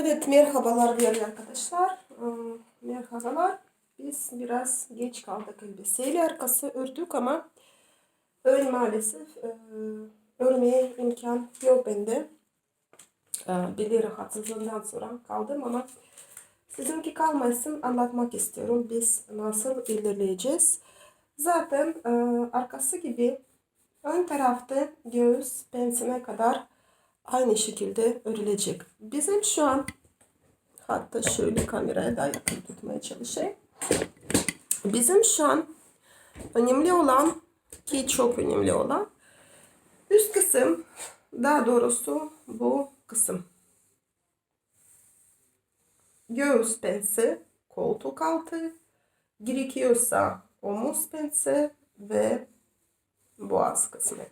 Evet merhabalar değerli arkadaşlar. Ee, Merhabalar. Biz biraz geç kaldık elbiseyle arkası ördük ama ön maalesef e, örmeye imkan yok bende. E, Beli rahatsızlığından sonra kaldım ama sizinki kalmasın anlatmak istiyorum. Biz nasıl ilerleyeceğiz. Zaten e, arkası gibi ön tarafta göğüs pensine kadar aynı şekilde örülecek. Bizim şu an hatta şöyle kameraya daha yakın tutmaya çalışayım. Bizim şu an önemli olan ki çok önemli olan üst kısım daha doğrusu bu kısım. Göğüs pensi, koltuk altı, gerekiyorsa omuz pensi ve boğaz kısmı.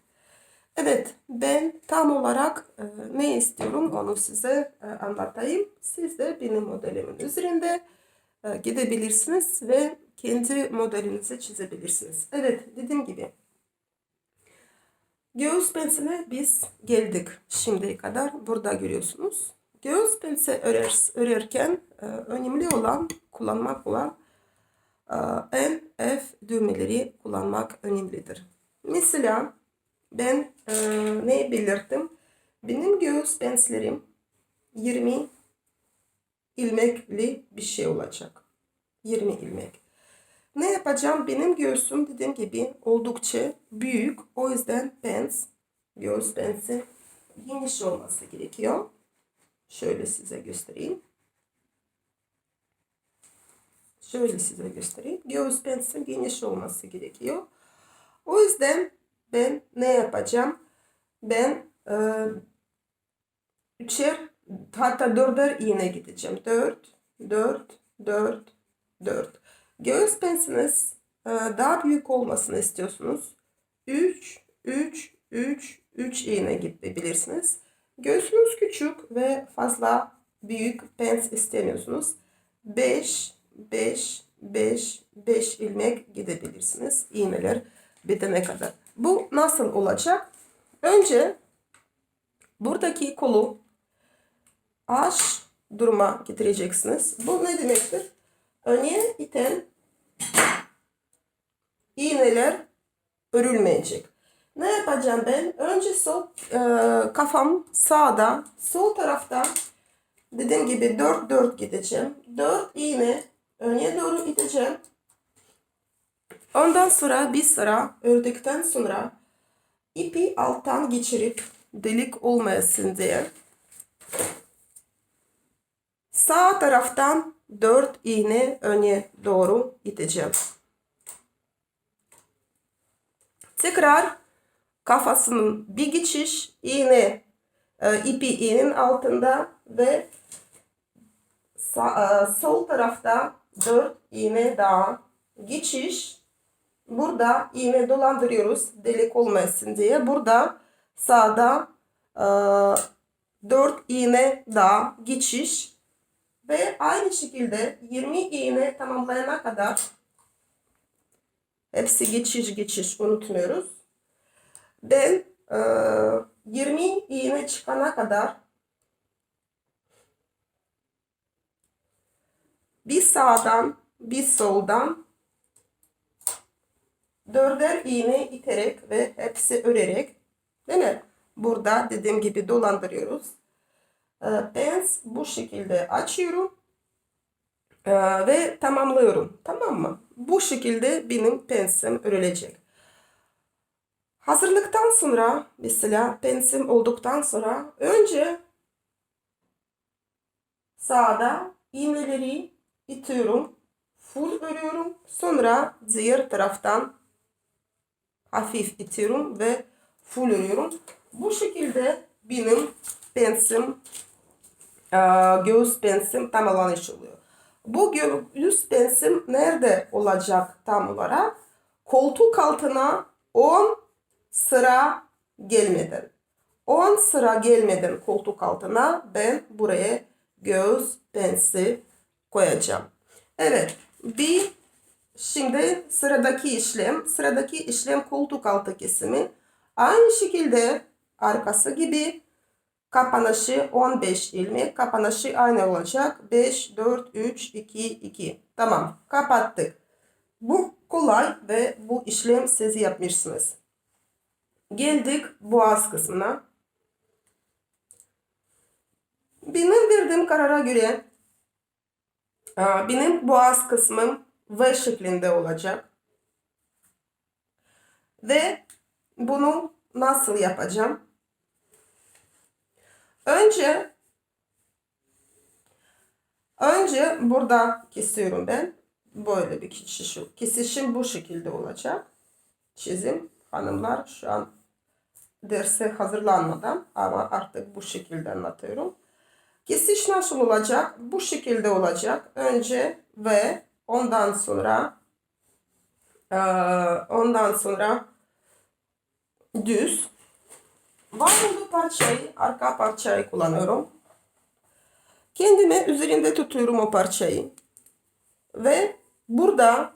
Evet, ben tam olarak e, ne istiyorum onu size e, anlatayım. Siz de benim modelimin üzerinde e, gidebilirsiniz ve kendi modelinizi çizebilirsiniz. Evet, dediğim gibi göğüs pensine biz geldik şimdiye kadar. Burada görüyorsunuz. Göğüs pense örer, örerken e, önemli olan, kullanmak olan e, N, F düğmeleri kullanmak önemlidir. Mesela ben e, ne belirttim? Benim göğüs penslerim 20 ilmekli bir şey olacak. 20 ilmek. Ne yapacağım? Benim göğsüm dediğim gibi oldukça büyük. O yüzden pens, göğüs pensi geniş olması gerekiyor. Şöyle size göstereyim. Şöyle size göstereyim. Göğüs pensi geniş olması gerekiyor. O yüzden ben ne yapacağım? Ben e, üçer hatta dörder iğne gideceğim. Dört, dört, dört, dört. Göğüs pensiniz e, daha büyük olmasını istiyorsunuz. Üç, üç, üç, üç iğne gidebilirsiniz. Göğsünüz küçük ve fazla büyük pens istemiyorsunuz. Beş, beş, beş, beş ilmek gidebilirsiniz. İğneler bitene kadar. Bu nasıl olacak? Önce buradaki kolu aş duruma getireceksiniz. Bu ne demektir? Öne iten iğneler örülmeyecek. Ne yapacağım ben? Önce sol e, kafam sağda, sol tarafta dediğim gibi 4 4 gideceğim. 4 iğne öne doğru iteceğim. Ondan sonra bir sıra ördükten sonra ipi alttan geçirip delik olmayasın diye sağ taraftan 4 iğne öne doğru iteceğim. Tekrar kafasının bir geçiş iğne e, ipi iğnenin altında ve e, sol tarafta 4 iğne daha geçiş burada iğne dolandırıyoruz delik olmasın diye. Burada sağda e, 4 iğne daha geçiş ve aynı şekilde 20 iğne tamamlayana kadar hepsi geçiş geçiş unutmuyoruz. Ben e, 20 iğne çıkana kadar bir sağdan bir soldan dörder iğne iterek ve hepsi örerek mi? Burada dediğim gibi dolandırıyoruz. Ee, pens bu şekilde açıyorum ee, ve tamamlıyorum. Tamam mı? Bu şekilde benim pensim örülecek. Hazırlıktan sonra mesela pensim olduktan sonra önce sağda iğneleri itiyorum. Full örüyorum. Sonra diğer taraftan hafif itiyorum ve full örüyorum. Bu şekilde benim pensim e, göğüs pensim tamamlanmış oluyor. Bu göğüs pensim nerede olacak tam olarak? Koltuk altına 10 sıra gelmeden. 10 sıra gelmeden koltuk altına ben buraya göğüs pensi koyacağım. Evet. Bir Şimdi sıradaki işlem, sıradaki işlem koltuk altı kesimi. Aynı şekilde arkası gibi Kapanışı 15 ilmek. Kapanışı aynı olacak. 5, 4, 3, 2, 2. Tamam. Kapattık. Bu kolay ve bu işlem siz yapmışsınız. Geldik boğaz kısmına. Benim verdiğim karara göre e, benim boğaz kısmım V şeklinde olacak. Ve bunu nasıl yapacağım? Önce önce burada kesiyorum ben. Böyle bir kesişim. Kesişim bu şekilde olacak. Çizim hanımlar şu an derse hazırlanmadan ama artık bu şekilde anlatıyorum. Kesiş nasıl olacak? Bu şekilde olacak. Önce ve ondan sonra ondan sonra düz. Var olduğu parçayı, arka parçayı kullanıyorum. Kendime üzerinde tutuyorum o parçayı. Ve burada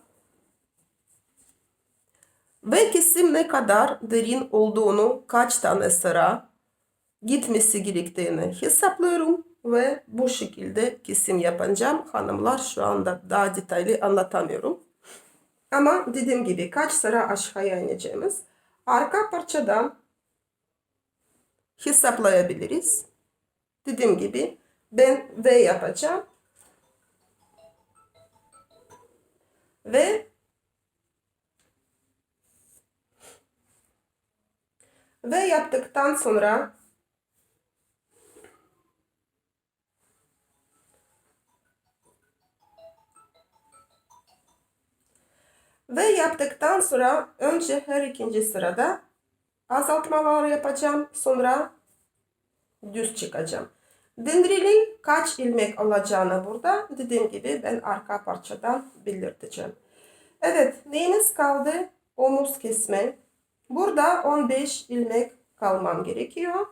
ve kesim ne kadar derin olduğunu, kaç tane sıra gitmesi gerektiğini hesaplıyorum ve bu şekilde kesim yapacağım. Hanımlar şu anda daha detaylı anlatamıyorum. Ama dediğim gibi kaç sıra aşağıya ineceğimiz arka parçadan hesaplayabiliriz. Dediğim gibi ben V yapacağım. Ve ve yaptıktan sonra ve yaptıktan sonra önce her ikinci sırada azaltmalar yapacağım. Sonra düz çıkacağım. Dendrilin kaç ilmek alacağını burada dediğim gibi ben arka parçadan belirteceğim. Evet neyimiz kaldı? Omuz kesme. Burada 15 ilmek kalmam gerekiyor.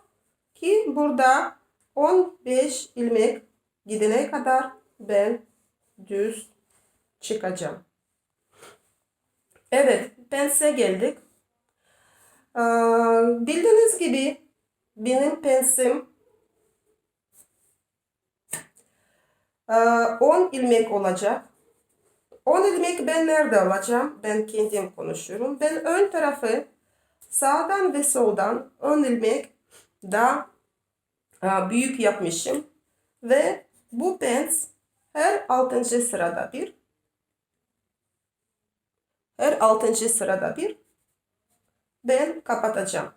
Ki burada 15 ilmek gidene kadar ben düz çıkacağım. Evet pense geldik. Ee, bildiğiniz gibi benim pensim 10 ilmek olacak. 10 ilmek ben nerede alacağım? Ben kendim konuşuyorum. Ben ön tarafı sağdan ve soldan 10 ilmek daha büyük yapmışım. Ve bu pens her 6. sırada bir. Her 6. sırada bir ben kapatacağım.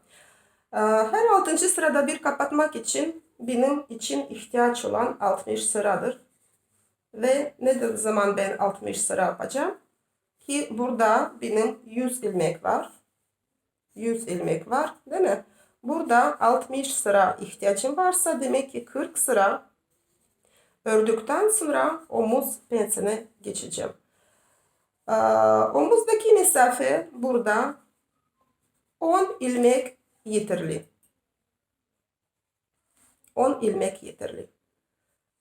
Her 6. sırada bir kapatmak için benim için ihtiyaç olan 60 sıradır. Ve ne zaman ben 60 sıra yapacağım? Ki burada benim 100 ilmek var. 100 ilmek var değil mi? Burada 60 sıra ihtiyacım varsa demek ki 40 sıra ördükten sonra omuz pensine geçeceğim. Ee, omuzdaki mesafe burada 10 ilmek yeterli. 10 ilmek yeterli.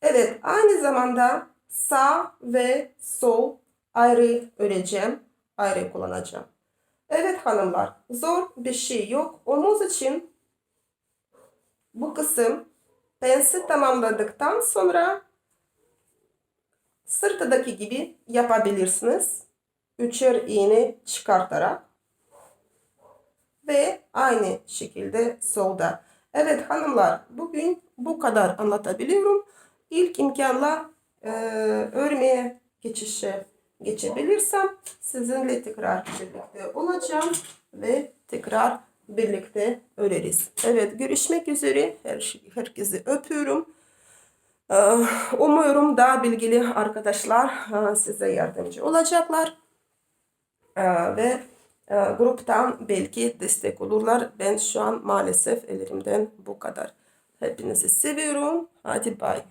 Evet aynı zamanda sağ ve sol ayrı öreceğim. Ayrı kullanacağım. Evet hanımlar zor bir şey yok. Omuz için bu kısım pensi tamamladıktan sonra sırtadaki gibi yapabilirsiniz. Üçer iğne çıkartarak ve aynı şekilde solda. Evet hanımlar bugün bu kadar anlatabiliyorum. İlk imkanla e, örmeye geçişe geçebilirsem sizinle tekrar birlikte olacağım ve tekrar birlikte öreriz. Evet görüşmek üzere. Her, herkesi öpüyorum. Umuyorum daha bilgili arkadaşlar size yardımcı olacaklar. Ve gruptan belki destek olurlar. Ben şu an maalesef elimden bu kadar. Hepinizi seviyorum. Hadi bay.